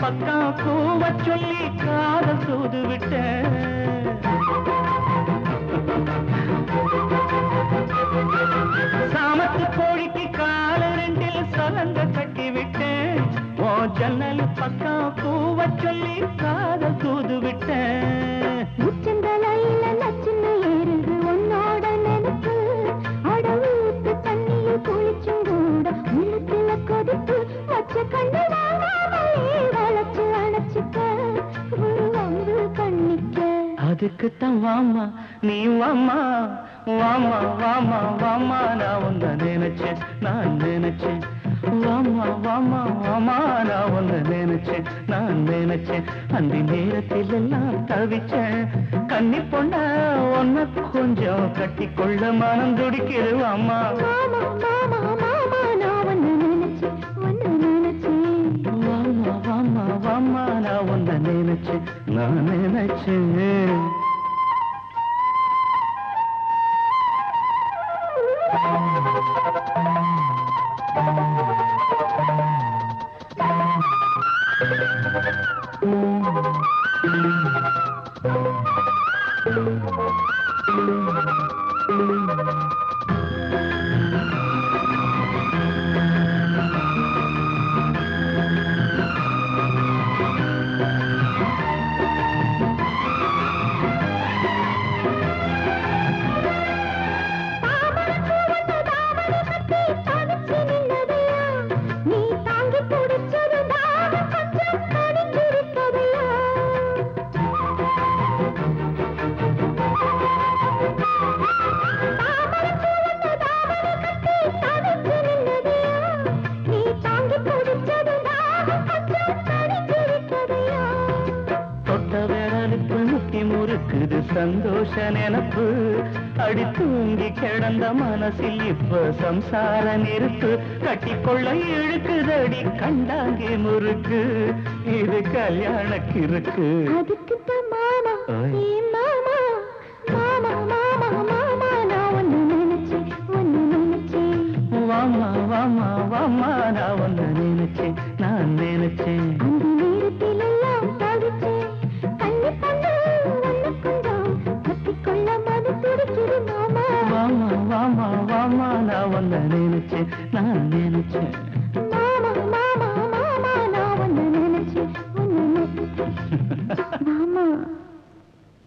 பக்கம் கூவ சொல்லி காதல் தூது விட்ட சாமத்து கோழிக்கு கால ரெண்டில் சலங்க கட்டி விட்டேன் ஓ ஜன்னல் பக்கம் கூவ சொல்லி காதல் அதுக்குத்தான் வாமா. நீ வாமா. வாமா வாமா வாமா. நான் உன்னை நினைச்சேன் நான் நினைச்சேன். வாமா வாமா வாமா. நான் உன்னை நினைச்சேன் நான் நினைச்சேன். அந்த நேரத்தில் எல்லாம் தவிச்சேன். கன்னி பொண்ண உன்னை கொஞ்சம் கட்டிக்கொள்ள மனம் நினைச்சேன். வாமா வாமா வாமா. நான் உன்னை நினைச்சேன் நான் நினைச்சேன். முறுக்குது சந்தோஷ நினப்பு. அடி தூங்கி கிடந்த மனசில் இப்ப சம்சார நெருப்பு. கட்டிக்கொள்ள இழுக்குதடி கண்டாங்கே முறுக்கு. இது கல்யாண கிறுக்கு அதுக்கு மாமா மாமா. மாமா மாமா மாமா நான் ஒன்னு நினைச்சேன் ஒன்னு நினைச்சேன். வாமா வாமா வாமா நான் உன்னை நினைச்சேன் நான் நினைச்சேன். நான் உன்னை நினைச்சேன் நான் நினைச்சேன் மாமா